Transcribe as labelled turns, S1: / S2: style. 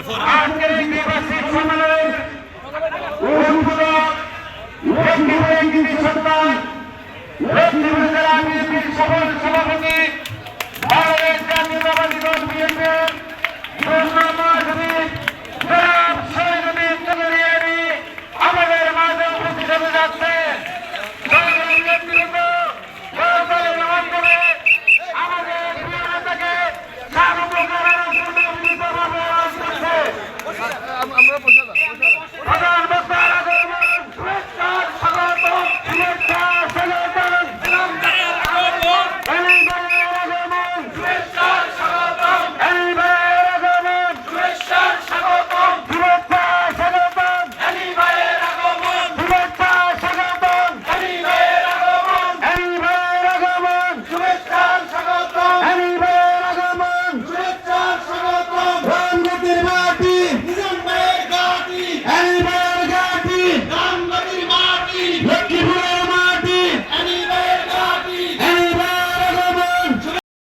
S1: আজকের এই নির্বাচিত সম্মেলনের সন্তান জেলা বিএনপির সফল সভাপতি, বাংলাদেশ জাতীয়তাবাদী দল বিএনপির আমাদের মাঝে উপস্থিত হতে যাচ্ছে শুভেচ্ছা।